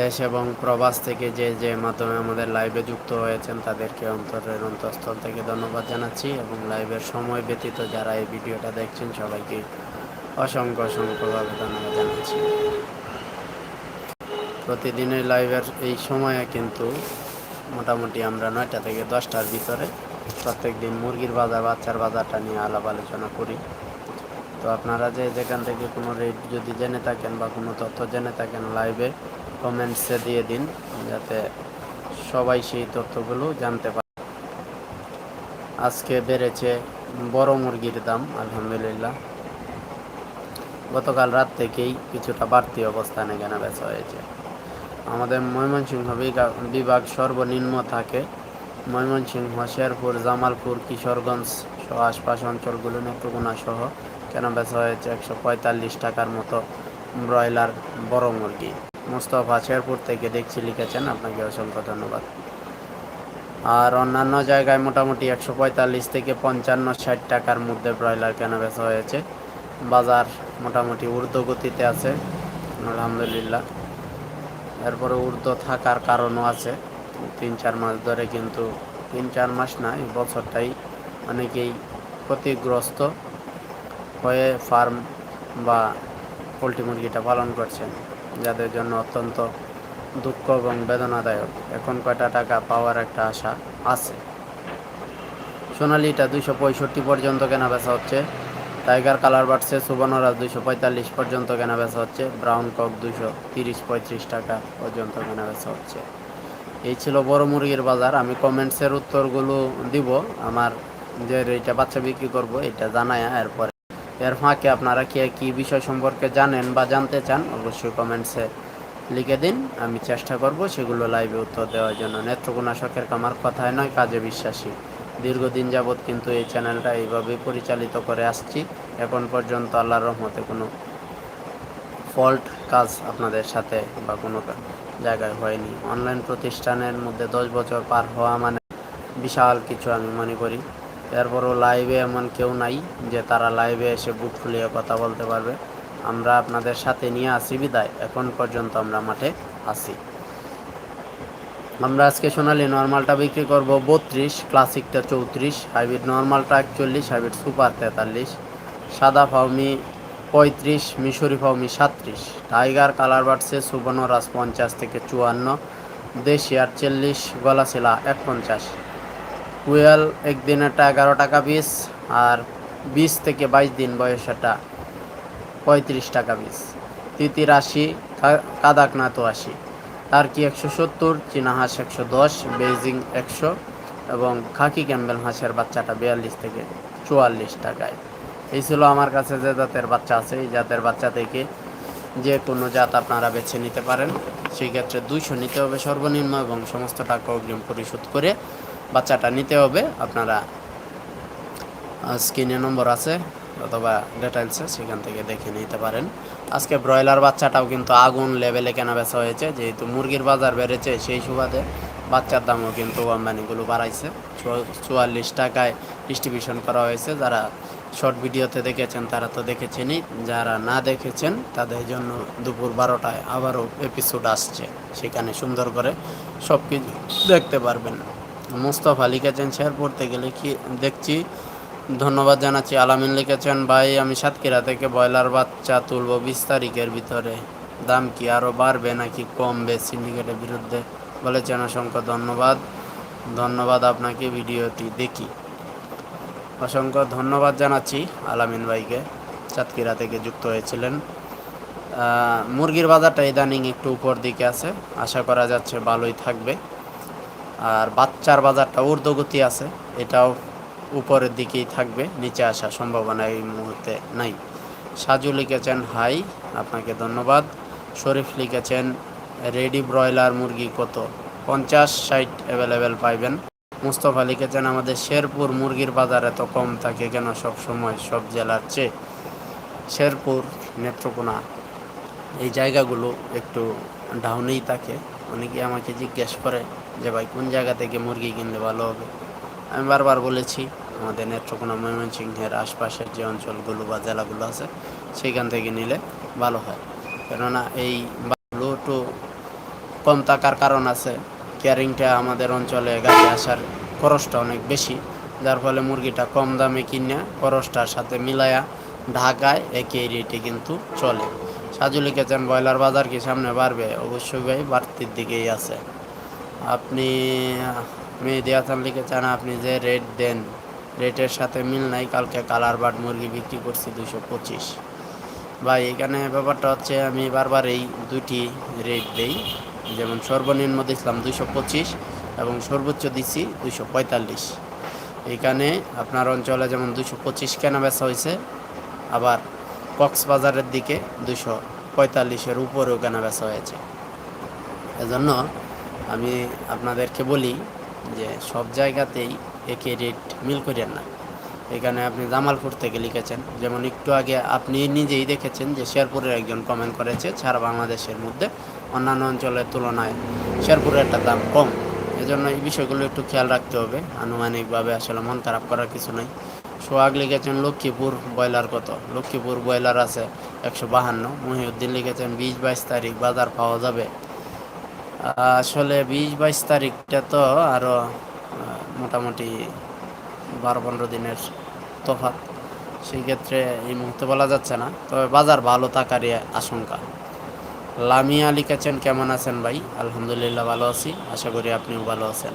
দেশ এবং প্রবাস থেকে যে যে মাধ্যমে আমাদের লাইভে যুক্ত হয়েছেন, তাদেরকে অন্তরের অন্তঃস্থল থেকে ধন্যবাদ জানাচ্ছি এবং লাইভের সময় ব্যতীত যারা এই ভিডিওটা দেখছেন, সবাইকে অসংখ্য অসংখ্যভাবে ধন্যবাদ জানাচ্ছি। প্রতিদিনের লাইভের এই সময়ে কিন্তু মোটামুটি আমরা নয়টা থেকে দশটার ভিতরে প্রত্যেক দিন মুরগির বাজার, বাচ্চার বাজারটা নিয়ে আলাপ আলোচনা করি। তো আপনারা যে যেখান থেকে কোনো রেট যদি জেনে থাকেন বা কোনো তথ্য জেনে থাকেন লাইভে কমেন্টসে দিয়ে দিন, যাতে সবাই সেই তথ্যগুলো জানতে পারে। আজকে বেড়েছে বড় মুরগির দাম, আলহামদুলিল্লাহ। গতকাল রাত থেকেই কিছুটা বাড়তি অবস্থানে কেনা বেচা হয়েছে। আমাদের ময়মনসিংহ বিভাগ সর্বনিম্ন থাকে। ময়মনসিংহ, শেরপুর, জামালপুর, কিশোরগঞ্জ সহ আশপাশ অঞ্চলগুলো নেত্রকোনা সহ কেনা বেচা হয়েছে একশো পঁয়তাল্লিশ টাকার মতো ব্রয়লার বড় মুরগি। মুস্তফা শেরপুর থেকে দেখছি লিখেছেন। আপনাকে অসংখ্য ধন্যবাদ। আর অন্যান্য জায়গায় মোটামুটি একশো পঁয়তাল্লিশ থেকে পঞ্চান্ন ষাট টাকার মধ্যে ব্রয়লার কেনা বেচা হয়েছে। বাজার মোটামুটি ঊর্ধ্বগতিতে আছে, আলহামদুলিল্লাহ। এরপরে ঊর্ধ্ব থাকার কারণও আছে। তিন চার মাস ধরে কিন্তু তিন চার মাস না, এই বছরটাই অনেকেই ক্ষতিগ্রস্ত হয়ে ফার্ম বা পোলট্রি মুরগিটা পালন করছেন। যাদের জন্য অত্যন্ত দুঃখ এবং বেদনাদায়ক। এখন কয়টা টাকা পাওয়ার একটা আশা আছে? সোনালিটা দুইশো পঁয়ষট্টি পর্যন্ত কেনা বেচা হচ্ছে। টাইগার কালার বাড়ছে, সুবর্ণরাজ দুইশো পঁয়তাল্লিশ পর্যন্ত কেনা বেচা হচ্ছে। ব্রাউন কক দুইশো তিরিশ, পঁয়ত্রিশ টাকা পর্যন্ত কেনা বেচা হচ্ছে। এই ছিল বড় মুরগির বাজার। আমি কমেন্টসের উত্তরগুলো দিব। আমার যে এটা বাচ্চা বিক্রি করব, এটা জানায় এরপরে এর ফাঁকে আপনারা কে কী বিষয় সম্পর্কে জানেন বা জানতে চান, অবশ্যই কমেন্টসে লিখে দিন। আমি চেষ্টা করব সেগুলো লাইভে উত্তর দেওয়ার জন্য। নেত্রকোনা শখের কামার কথায় নয়, কাজে বিশ্বাসী। দীর্ঘদিন যাবৎ কিন্তু এই চ্যানেলটা এইভাবেই পরিচালিত করে আসছি। এখন পর্যন্ত আল্লাহর রহমতে কোনো ফল্ট কাজ আপনাদের সাথে বা কোনো জায়গায় হয়নি। অনলাইন প্রতিষ্ঠানের মধ্যে দশ বছর পার হওয়া মানে বিশাল কিছু আমি মনে করি। এরপরও লাইভে এমন কেউ নাই যে তারা লাইভে এসে বুক ফুলিয়ে কথা বলতে পারবে। আমরা আপনাদের সাথে নিয়ে আসি বিদায়। এখন পর্যন্ত আমরা মাঠে আসি আমরা আজকে সোনালি নর্মালটা বিক্রি করব বত্রিশ, ক্লাসিকটা চৌত্রিশ, হাইব্রিড নর্মালটা একচল্লিশ, হাইব্রিড সুপার তেতাল্লিশ, সাদা ফাউমি পঁয়ত্রিশ, মিশরি ফাউমি সাত্রিশ টাইগার, কালার বাড়ছে সুবর্ণরাজ পঞ্চাশ থেকে চুয়ান্ন, দেশি আটচল্লিশ, গলাশিলা এক পঞ্চাশ। কুয়েল একদিনেরটা এগারো টাকা পিস আর বিশ থেকে বাইশ দিন বয়সেরটা পঁয়ত্রিশ টাকা পিস তিতির আশি কা- কাদাকনাথ আশি টার্কি একশো সত্তর, চীনা হাঁস একশো দশ, বেইজিং একশো এবং খাকি ক্যাম্বেল হাঁসের বাচ্চাটা বিয়াল্লিশ থেকে চুয়াল্লিশ টাকায়। এই ছিল আমার কাছে যে জাতের বাচ্চা আছে। এই জাতের বাচ্চা থেকে যে কোনো জাত আপনারা বেছে নিতে পারেন। সেই ক্ষেত্রে দুইশো নিতে হবে সর্বনিম্ন এবং সমস্ত টাকা অগ্রিম পরিশোধ করে বাচ্চাটা নিতে হবে। আপনারা স্ক্রিনে নম্বর আছে অথবা ডিটেলসে সেখান থেকে দেখে নিতে পারেন। আজকে ব্রয়লার বাচ্চাটাও কিন্তু আগুন লেভেলে কেনা বেচা হয়েছে। যেহেতু মুরগির বাজার বেড়েছে, সেই সুবাদে বাচ্চার দামও কিন্তু আমদানিগুলো বাড়াইছে। চুয়া- চুয়াল্লিশ টাকায় ডিস্ট্রিবিউশন করা হয়েছে। যারা শর্ট ভিডিওতে দেখেছেন, তারা তো দেখেছেনই। যারা না দেখেছেন, তাদের জন্য দুপুর বারোটায় আবারও এপিসোড আসছে। সেখানে সুন্দর করে সব কিছু দেখতে পারবেন। মুস্তফা লিখেছেন শেয়ার পড়তে গেলে কি দেখছি। ধন্যবাদ জানাচ্ছি। আলামিন লিখেছেন, ভাই, আমি সাতক্ষীরা থেকে ব্রয়লার বাচ্চা তুলব। বিশ তারিখের ভিতরে। দাম কি আরও বাড়বে নাকি কমবে সিন্ডিকেটের বিরুদ্ধে? বলেছেন, অসংখ্য ধন্যবাদ। ধন্যবাদ আপনাকে ভিডিওটি দেখি। অসংখ্য ধন্যবাদ জানাচ্ছি আলামিন ভাইকে, সাতক্ষীরা থেকে যুক্ত হয়েছিলেন। মুরগির বাজারটা ইদানিং একটু উপর দিকে আছে। আশা করা যাচ্ছে ভালোই থাকবে। আর বাচ্চার বাজারটা ঊর্ধ্বগতি আছে, এটাও উপরের দিকেই থাকবে, নিচে আসার সম্ভাবনা এই মুহূর্তে নাই। সাজু লিখেছেন, হাই, আপনাকে ধন্যবাদ। শরীফ লিখেছেন, রেডি ব্রয়লার মুরগি কত? পঞ্চাশ ষাট অ্যাভেলেবেল পাইবেন। মুস্তফা লিখেছেন, আমাদের শেরপুর মুরগির বাজার এত কম থাকে কেন সব সময় সব জেলার চেয়ে? শেরপুর নেত্রকোনা, এই জায়গাগুলো একটু ডাউনেই থাকে। অনেকে আমাকে জিজ্ঞেস করে যে ভাই, কোন জায়গা থেকে মুরগি কিনলে ভালো হবে? আমি বারবার বলেছি, আমাদের নেত্রকোনা ময়মনসিংহের আশপাশের যে অঞ্চলগুলো বা জেলাগুলো আছে, সেখান থেকে নিলে ভালো হয়। কেননা এই বাজারগুলো একটু কম থাকার কারণ আছে, ক্যারিংটা আমাদের অঞ্চলে গাড়ি আসার খরচটা অনেক বেশি, যার ফলে মুরগিটা কম দামে কিনে খরচটার সাথে মিলায়া ঢাকায় একই রেটে কিন্তু চলে। সাজু লিখেছেন, ব্রয়লার বাজার কি সামনে বাড়বে? অবশ্যই ভাই, বাড়তির দিকেই আছে। আপনি মেহেদি হাসান লিখেছেন আপনি যে রেট দেন রেটের সাথে মিল নাই, কালকে কালার বাট মুরগি বিক্রি করছি দুশো পঁচিশ। ভাই, এখানে ব্যাপারটা হচ্ছে আমি বারবার এই দুটি রেট দেই। যেমন সর্বনিম্ন দিছিলাম দুশো পঁচিশ এবং সর্বোচ্চ দিছি দুশো পঁয়তাল্লিশ। এখানে আপনার অঞ্চলে যেমন দুশো পঁচিশ কেনা বেচা হয়েছে আবার কক্সবাজারের দিকে দুশো পঁয়তাল্লিশের উপরেও কেনা বেচা হয়েছে। এজন্য আমি আপনাদেরকে বলি যে সব জায়গাতেই একই রেট মিল করেন না। এখানে আপনি জামালপুর থেকে লিখেছেন। যেমন একটু আগে আপনি নিজেই দেখেছেন যে শেরপুরের একজন কমেন্ট করেছে, সারা বাংলাদেশের মধ্যে, অন্যান্য অঞ্চলের তুলনায় শেরপুরের একটা দাম কম। এজন্য এই বিষয়গুলো একটু খেয়াল রাখতে হবে। আনুমানিকভাবে আসলে মন খারাপ করার কিছু নাই। সোহাগ লিখেছেন, লক্ষ্মীপুর ব্রয়লার কত? লক্ষ্মীপুর ব্রয়লার আছে একশো বাহান্ন। মহিউদ্দিন লিখেছেন, বিশ বাইশ তারিখ বাজার পাওয়া যাবে। আসলে বিশ বাইশ তারিখটা তো আরও মোটামুটি বারো পনেরো দিনের তফাৎ। সেই ক্ষেত্রে এই মুহূর্তে বলা যাচ্ছে না। তবে বাজার ভালো থাকারই আশঙ্কা। লামিয়া লিখেছেন কেমন আছেন ভাই? আলহামদুলিল্লাহ ভালো আছি। আশা করি আপনিও ভালো আছেন।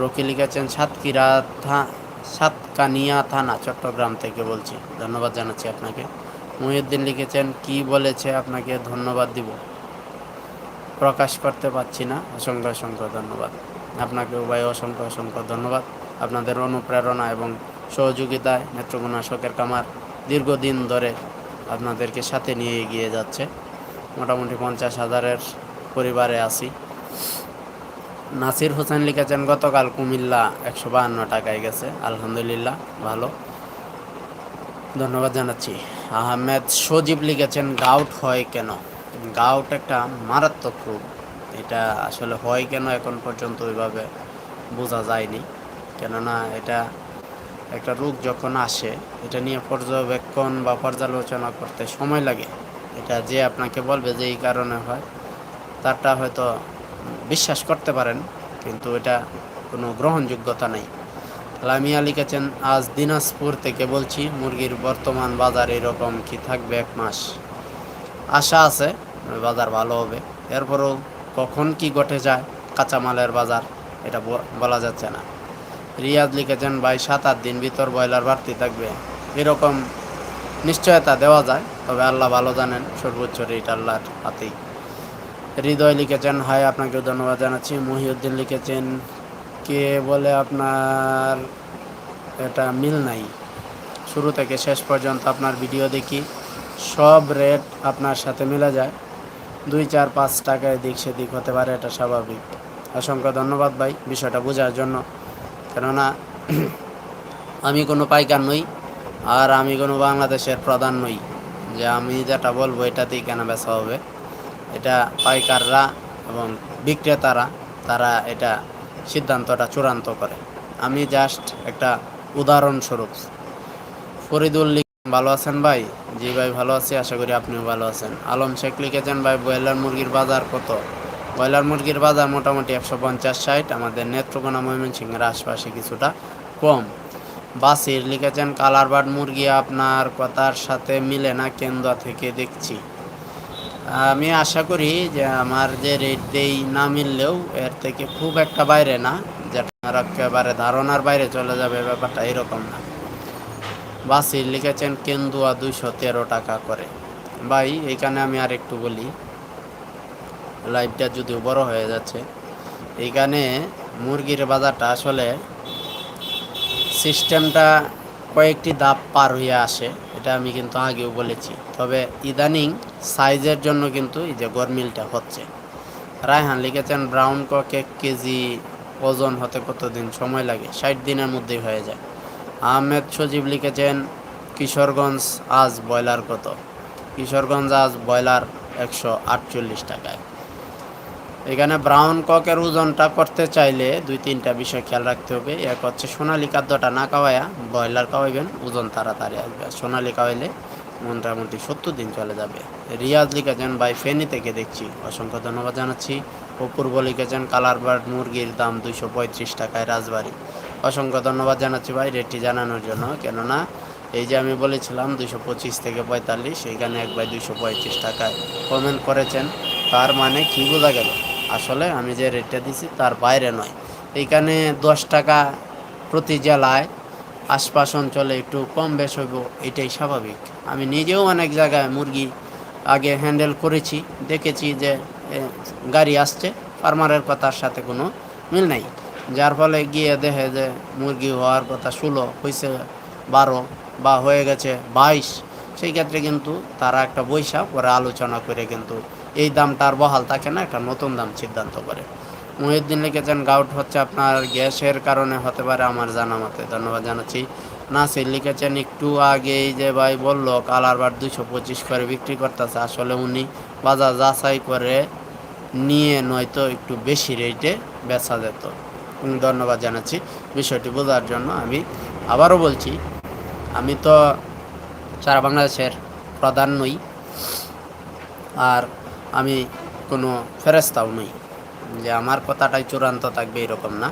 রকি লিখেছেন সাতক্ষীরা থা, সাতকানিয়া থানা, চট্টগ্রাম থেকে বলছি। ধন্যবাদ জানাচ্ছি আপনাকে। মহিউদ্দিন লিখেছেন, কি বলেছে আপনাকে? ধন্যবাদ দিব। প্রকাশ করতে পারছি না। অসংখ্য অসংখ্য ধন্যবাদ। আপনাকে উভয় অসংখ্য অসংখ্য ধন্যবাদ। আপনাদের অনুপ্রেরণা এবং সহযোগিতায় নেত্রকোনা শোকের কামার দীর্ঘদিন ধরে আপনাদেরকে সাথে নিয়ে এগিয়ে যাচ্ছে। মোটামুটি পঞ্চাশ হাজারের পরিবারে আছি। নাসির হোসেন লিখেছেন, গতকাল কুমিল্লা একশো বাহান্ন টাকায় গেছে। আলহামদুলিল্লাহ, ভালো। ধন্যবাদ জানাচ্ছি। আহমেদ সজীব লিখেছেন, গাউট হয় কেন? গাউট একটা মারাত্মক রোগ এটা আসলে হয় কেন এখন পর্যন্ত ওইভাবে বোঝা যায়নি। কেননা এটা একটা রোগ যখন আসে, এটা নিয়ে পর্যবেক্ষণ বা পর্যালোচনা করতে সময় লাগে। এটা যে আপনাকে বলবে যে এই কারণে হয়, তারটা হয়তো বিশ্বাস করতে পারেন, কিন্তু এটা কোনো গ্রহণযোগ্যতা নেই। লামিয়া লিখেছেন, আজ দিনাজপুর থেকে বলছি, মুরগির বর্তমান বাজার এরকম কি থাকবে এক মাস? আশা আছে, বাজার ভালো হবে। এরপরও কখন কি ঘটে যায়, কাঁচামালের বাজার, এটা বলা যাচ্ছে না। রিয়াজ লিখেছেন, ভাই, সাত আট দিন ভিতর ব্রয়লার বাড়তি থাকবে। এরকম নিশ্চয়তা দেওয়া যায়, তবে আল্লাহ ভালো জানেন, সর্বোচ্চ রেট আল্লাহর হাতেই। হৃদয় লিখেছেন হাই আপনাকে ধন্যবাদ জানাচ্ছি। মহিউদ্দিন লিখেছেন, কে বলে আপনার এটা মিল নাই? শুরু থেকে শেষ পর্যন্ত আপনার ভিডিও দেখি। সব রেট আপনার সাথে মিলে যায়। দুই, চার, পাঁচ টাকায় দিক সেদিক হতে পারে, এটা স্বাভাবিক। অসংখ্য ধন্যবাদ ভাই বিষয়টা বোঝার জন্য। কেননা আমি কোনো পাইকার নই, আর আমি কোনো বাংলাদেশের প্রধান নই। যে আমি যেটা বলব, এটাতেই কেনা বেচা হবে। এটা পাইকাররা এবং বিক্রেতারা, তারা এটা সিদ্ধান্তটা চূড়ান্ত করে। আমি জাস্ট একটা উদাহরণস্বরূপ। ফরিদুল ভালো আছেন ভাই? জি ভাই, ভালো আছি, আশা করি আপনিও ভালো আছেন। আলম শেখ লিখেছেন, ভাই, ব্রয়লার মুরগির বাজার কত? ব্রয়লার মুরগির বাজার মোটামুটি একশো পঞ্চাশ ষাট, আমাদের নেত্রকোনা ময়মনসিংহের আশপাশে কিছুটা কম। বাসির লিখেছেন, কালারবার্ড মুরগি আপনার কথার সাথে মিলে না কেন্দ্র থেকে দেখছি। আমি আশা করি যে আমার যে রেট দেই না মিললেও এর থেকে খুব একটা বাইরে না, যেটা একেবারে ধারণার বাইরে চলে যাবে, ব্যাপারটা এরকম না। বাসির লিখেছেন, কেন্দুয়া দুইশো তেরো টাকা করে। ভাই, এখানে আমি আর একটু বলি, লাইভটা যদিও বড় হয়ে যাচ্ছে এইখানে মুরগির বাজারটা আসলে সিস্টেমটা কয়েকটি ধাপ পার হয়ে আসে, এটা আমি কিন্তু আগেও বলেছি। তবে ইদানিং সাইজের জন্য কিন্তু এই যে গরমিলটা হচ্ছে। রায়হান লিখেছেন, ব্রাউন কক এক কেজি ওজন হতে কতদিন সময় লাগে? ষাট দিনের মধ্যেই হয়ে যায়। আহমেদ সজীব লিখেছেন, কিশোরগঞ্জ আজ ব্রয়লার কত? কিশোরগঞ্জ আজ ব্রয়লার একশো আটচল্লিশ টাকায়। এখানে ব্রাউন ককের ওজনটা করতে চাইলে দুই তিনটা বিষয় খেয়াল রাখতে হবে। এক হচ্ছে, সোনালি খাদ্যটা না খাওয়াইয়া ব্রয়লার খাওয়াইবেন, ওজন তাড়াতাড়ি আসবে। সোনালি খাওয়াইলে মোটামুটি সত্তর দিন চলে যাবে। রিয়াজ লিখেছেন, ভাই, ফেনি থেকে দেখছি। অসংখ্য ধন্যবাদ জানাচ্ছি। অপূর্ব লিখেছেন, কালার বার্ড মুরগির দাম দুইশো পঁয়ত্রিশ টাকায় রাজবাড়ি। অসংখ্য ধন্যবাদ জানাচ্ছি ভাই রেটটি জানানোর জন্য। কেননা এই যে আমি বলেছিলাম দুশো পঁচিশ থেকে পঁয়তাল্লিশ এইখানে এক বাই দুশো পঁয়ত্রিশ টাকায় কমেন্ট করেছেন। তার মানে কি বোঝা গেল? আসলে আমি যে রেটটা দিছি তার বাইরে নয়। এইখানে দশ টাকা প্রতি জেলায় আশপাশ অঞ্চলে একটু কম বেশ হইব, এটাই স্বাভাবিক। আমি নিজেও অনেক জায়গায় মুরগি আগে হ্যান্ডেল করেছি, দেখেছি যে গাড়ি আসছে ফার্মারের কথার সাথে কোনো মিল নাই। যার ফলে গিয়ে দেখে যে মুরগি হওয়ার কথা ষোলো হয়েছে বারো বা হয়ে গেছে বাইশ। সেই ক্ষেত্রে কিন্তু তারা একটা বৈশা পরে আলোচনা করে কিন্তু এই দামটা আর বহাল থাকে না, একটা নতুন দাম সিদ্ধান্ত করে। মহিউদ্দিন লিখেছেন গাউট হচ্ছে আপনার গ্যাসের কারণে হতে পারে আমার জানা মতে। ধন্যবাদ জানাচ্ছি। নাসির লিখেছেন, একটু আগেই যে ভাই বলল কালারবার দুশো পঁচিশ করে বিক্রি করতেছে, আসলে উনি বাজার যাচাই করে নিয়ে নয়তো একটু বেশি রেটে বেচা যেত। ধন্যবাদ জানাচ্ছি বিষয়টি বোঝার জন্য আমি আবারও বলছি, আমি তো সারা বাংলাদেশের প্রধান নই, আর আমি কোনো ফেরেস্তাও নই। যে আমার কথাটাই চূড়ান্ত থাকবে এরকম না।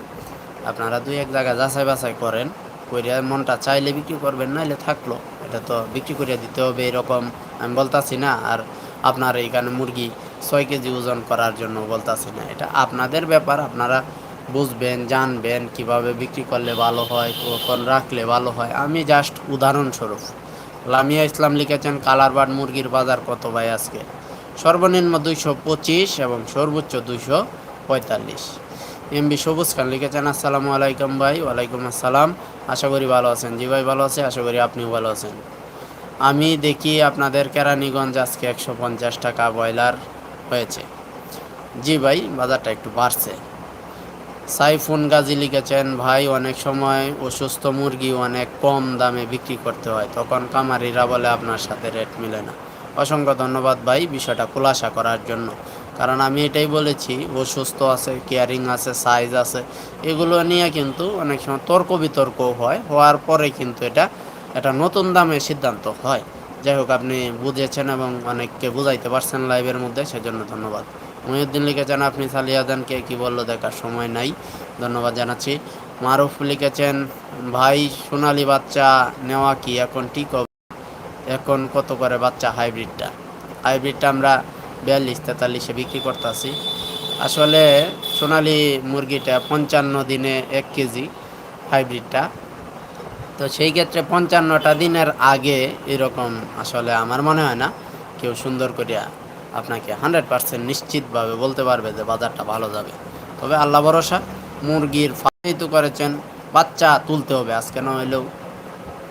আপনারা দুই এক জায়গায় যাচাই বাছাই করেন করিয়া মনটা চাইলে বিক্রি করবেন, নাইলে থাকল। এটা তো বিক্রি করিয়া দিতে হবে এরকম আমি বলতাছি না, আর আপনার এইখানে মুরগি ছয় কেজি ওজন করার জন্য বলতাছি না। এটা আপনাদের ব্যাপার, আপনারা বুঝবেন, জানবেন কীভাবে বিক্রি করলে ভালো হয়, কখন রাখলে ভালো হয়। আমি জাস্ট উদাহরণস্বরূপ, লামিয়া ইসলাম লিখেছেন কালারবার্ড মুরগির বাজার কত ভাই আজকে? সর্বনিম্ন দুইশো পঁচিশ এবং সর্বোচ্চ দুইশো পঁয়তাল্লিশ। এমবি সবুজ খান লিখেছেন, আসসালামু আলাইকুম ভাই, ওয়ালাইকুম আসসালাম। আশা করি ভালো আছেন। জি ভাই, ভালো আছে, আশা করি আপনিও ভালো আছেন। আমি দেখি আপনাদের কেরানীগঞ্জ আজকে একশো পঞ্চাশ টাকা ব্রয়লার হয়েছে। জি ভাই, বাজারটা একটু বাড়ছে। সাইফুন গাজী লিখেছেন, ভাই, অনেক সময় অসুস্থ মুরগি অনেক কম দামে বিক্রি করতে হয়, তখন কামারিরা বলে, আপনার সাথে রেট মিলে না। অসংখ্য ধন্যবাদ ভাই বিষয়টা খোলাসা করার জন্য। কারণ আমি এটাই বলেছি, অসুস্থ আছে, কেয়ারিং আছে, সাইজ আছে, এগুলো নিয়ে কিন্তু অনেক সময় তর্ক বিতর্ক হয়, হওয়ার পরে কিন্তু এটা একটা নতুন দামে সিদ্ধান্ত হয়। যাই হোক, আপনি বুঝেছেন এবং অনেককে বুঝাইতে পারছেন লাইভের মধ্যে, সেজন্য ধন্যবাদ। মহিউদ্দিন লিখেছেন আপনি সালিয়াদানকে কি বলল দেখার সময় নাই। ধন্যবাদ জানাচ্ছি। মারুফ লিখেছেন, ভাই, সোনালি বাচ্চা নেওয়া কি এখন ঠিক হবে? এখন কত করে বাচ্চা হাইব্রিডটা? হাইব্রিডটা আমরা বিয়াল্লিশ, তেতাল্লিশে বিক্রি করতেছি। আসলে সোনালি মুরগিটা পঞ্চান্ন দিনে এক কেজি হাইব্রিডটা। তো সেই ক্ষেত্রে পঞ্চান্নটা দিনের আগে এরকম আসলে আমার মনে হয় না কেউ সুন্দর করিয়া আপনাকে হান্ড্রেড পার্সেন্ট নিশ্চিতভাবে বলতে পারবে যে বাজারটা ভালো যাবে। তবে আল্লাহ ভরসা, মুরগির ফাইতো করেছেন, বাচ্চা তুলতে হবে, আজকে না হইলেও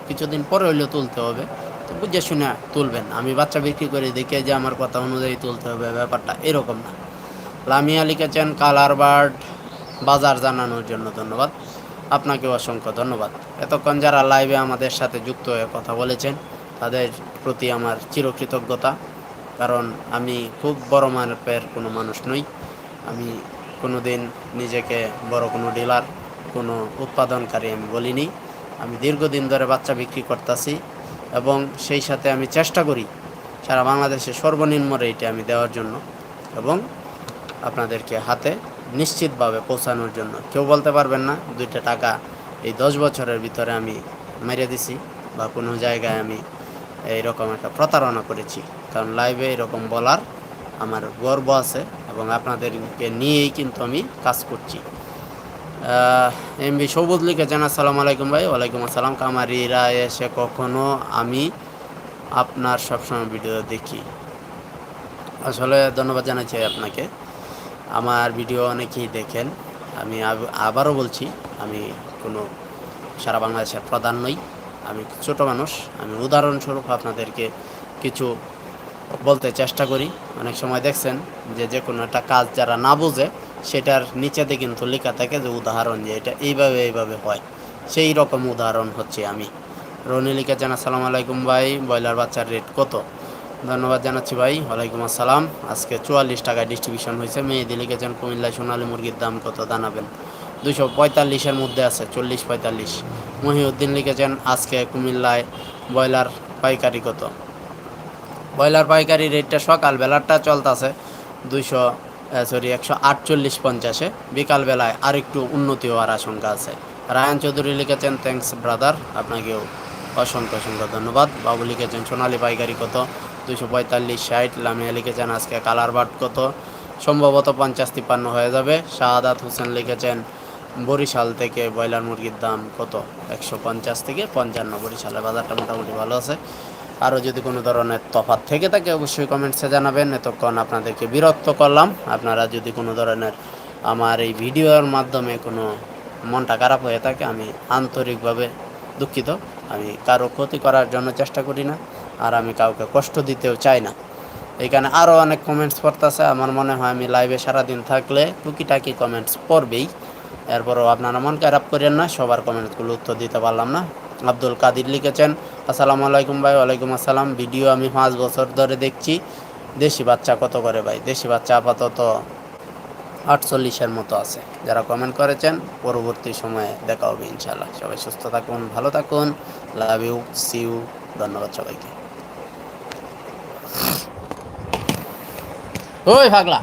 কিছুদিন পরে হইলেও তুলতে হবে। তো বুঝে শুনে তুলবেন, আমি বাচ্চা বিক্রি করে দেখে যে আমার কথা অনুযায়ী তুলতে হবে, ব্যাপারটা এরকম না। লামিয়া লিখেছেন কালার বার্ড বাজার জানানোর জন্য ধন্যবাদ। আপনাকেও অসংখ্য ধন্যবাদ। এতক্ষণ যারা লাইভে আমাদের সাথে যুক্ত হয়ে কথা বলেছেন, তাদের প্রতি আমার চিরকৃতজ্ঞতা। কারণ আমি খুব বড় মাপের কোনো মানুষ নই। আমি কোনো দিন নিজেকে বড় কোনো ডিলার, কোনো উৎপাদনকারী আমি বলিনি। আমি দীর্ঘদিন ধরে বাচ্চা বিক্রি করতেছি এবং সেই সাথে আমি চেষ্টা করি সারা বাংলাদেশে সর্বনিম্ন রেটে আমি দেওয়ার জন্য এবং আপনাদেরকে হাতে নিশ্চিতভাবে পৌঁছানোর জন্য। কেউ বলতে পারবেন না, দুইটা টাকা এই দশ বছরের ভিতরে আমি মেরে দিছি বা কোনো জায়গায় আমি এইরকম একটা প্রতারণা করেছি। কারণ লাইভে এরকম বলার আমার গর্ব আছে এবং আপনাদেরকে নিয়েই কিন্তু আমি কাজ করছি। এমবি সবুজ লিখেছেন আসসালামু আলাইকুম ভাই, ওয়ালাইকুম আসসালাম। কামারিরা এসে কখনো আমি আপনার সবসময় ভিডিও দেখি। আসলে ধন্যবাদ জানাচ্ছি আপনাকে। আমার ভিডিও অনেকেই দেখেন, আমি আবারও বলছি, আমি কোনো সারা বাংলাদেশের প্রধান নই, আমি ছোট মানুষ, আমি উদাহরণস্বরূপ আপনাদেরকে কিছু বলতে চেষ্টা করি। অনেক সময় দেখছেন যে যে কোনো একটা কাজ যারা না বোঝে, সেটার নিচেতে কিন্তু লেখা থাকে যে উদাহরণ যে এটা এইভাবে এইভাবে হয়। সেই রকম উদাহরণ হচ্ছে আমি। রনি লিখেছেন আসসালামু আলাইকুম ভাই, ব্রয়লার বাচ্চার রেট কত? ধন্যবাদ জানাচ্ছি ভাই, ওয়ালাইকুম আসসালাম। আজকে চুয়াল্লিশ টাকায় ডিস্ট্রিবিউশন হয়েছে। মেয়েদি লিখেছেন কুমিল্লায় সোনালী মুরগির দাম কত? জানাবেন। দুশো পঁয়তাল্লিশের মধ্যে আছে, চল্লিশ পঁয়তাল্লিশ। মহিউদ্দিন লিখেছেন আজকে কুমিল্লায় ব্রয়লার পাইকারি কত? ব্রয়লার পাইকারি রেটটা সকাল বেলারটা চলতেছে দুইশো সরি একশো আটচল্লিশ পঞ্চাশে। বিকালবেলায় আরেকটু উন্নতি হওয়ার আশঙ্কা আছে। রায়ান চৌধুরী লিখেছেন থ্যাঙ্কস ব্রাদার আপনাকেও অসংখ্য অসংখ্য ধন্যবাদ। বাবু লিখেছেন, সোনালী পাইকারি কত? দুশো পঁয়তাল্লিশ ষাট। লামিয়া লিখেছেন, আজকে কালার বাট কত? সম্ভবত পঞ্চাশ তিপ্পান্ন হয়ে যাবে। শাহাদাত হোসেন লিখেছেন, বরিশাল থেকে ব্রয়লার মুরগির দাম কত? একশো পঞ্চাশ থেকে পঞ্চান্ন। বরিশালের বাজারটা মোটামুটি ভালো আছে। আরও যদি কোনো ধরনের তফাৎ থেকে থাকে, অবশ্যই কমেন্টসে জানাবেন। এতক্ষণ আপনাদেরকে বিরক্ত করলাম। আপনারা যদি কোনো ধরনের আমার এই ভিডিওর মাধ্যমে কোনো মনটা খারাপ হয়ে থাকে, আমি আন্তরিকভাবে দুঃখিত। আমি কারও ক্ষতি করার জন্য চেষ্টা করি না, আর আমি কাউকে কষ্ট দিতেও চাই না। এখানে আরও অনেক কমেন্টস পড়তেছে। আমার মনে হয় আমি লাইভে সারাদিন থাকলে টুকিটাকি কমেন্টস পড়বেই। এরপরও আপনারা মন খারাপ করেন না, সবার কমেন্টসগুলো উত্তর দিতে পারলাম না। আব্দুল কাদির লিখেছেন আসসালামু আলাইকুম ভাই, ওয়ালাইকুম আসসালাম। ভিডিও আমি পাঁচ বছর ধরে দেখছি। দেশি বাচ্চা কত করে ভাই? দেশি বাচ্চা আপাতত আটচল্লিশের মতো আছে। যারা কমেন্ট করেছেন, পরবর্তী সময়ে দেখা হবে ইনশাল্লাহ সবাই সুস্থ থাকুন, ভালো থাকুন। লাভ ইউ সি ইউ ধন্যবাদ সবাইকে। ওই ভাগলা